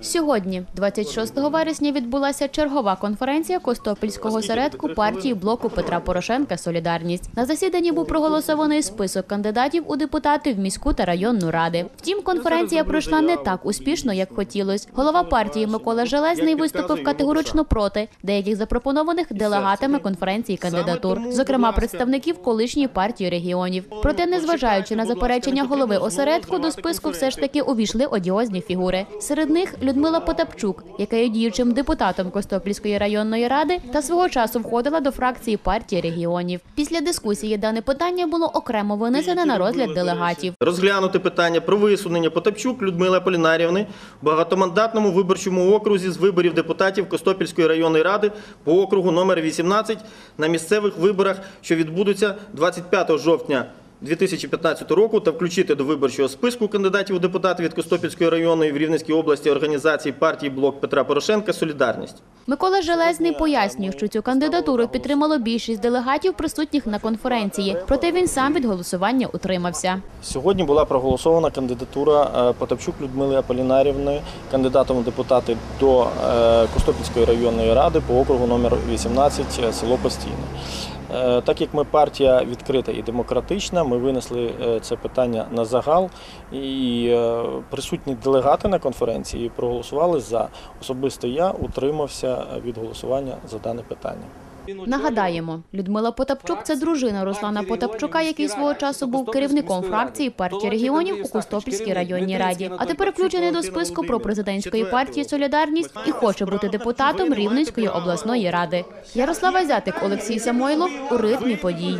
Сьогодні, 26 вересня, відбулася чергова конференція Костопільського середку партії блоку Петра Порошенка Солідарність. На засіданні був проголосований список кандидатів у депутати в міську та районну ради. Втім, конференція пройшла не так успішно, як хотілось. Голова партії Микола Железний виступив категорично проти деяких запропонованих делегатами конференції кандидатур, зокрема представників колишньої партії регіонів. Проте, незважаючи на заперечення голови осередку, до списку все ж таки увійшли одіозні фігури. Серед них Людмила Потапчук, яка є діючим депутатом Костопільської районної ради та свого часу входила до фракції партії регіонів. Після дискусії дане питання було окремо винесене на розгляд делегатів. Розглянути питання про висунення Потапчук Людмили Аполінарівни в багатомандатному виборчому окрузі з виборів депутатів Костопільської районної ради по округу номер 18 на місцевих виборах, що відбудуться 25 жовтня 2015 року, та включити до виборчого списку кандидатів у депутати від Костопільської районної в Рівненській області організації партії Блок Петра Порошенка Солідарність. Микола Железний пояснює, що цю кандидатуру підтримало більшість делегатів, присутніх на конференції. Проте він сам від голосування утримався. Сьогодні була проголосована кандидатура е, Потапчук Людмили Аполінарівни, кандидатом у депутати до е, Костопільської районної ради по округу номер 18 е, село Постійне. Е, Так як ми партія відкрита і демократична, ми винесли е, це питання на загал, і е, присутні делегати на конференції проголосували за. Особисто я утримався від голосування за дане питання. Нагадаємо, Людмила Потапчук це дружина Руслана Потапчука, який свого часу був керівником фракції партії регіонів у Костопільській районній раді. А тепер включений до списку про президентської партії Солідарність і хоче бути депутатом Рівненської обласної ради. Ярослава Зятик, Олексій Самойлов у ритмі подій.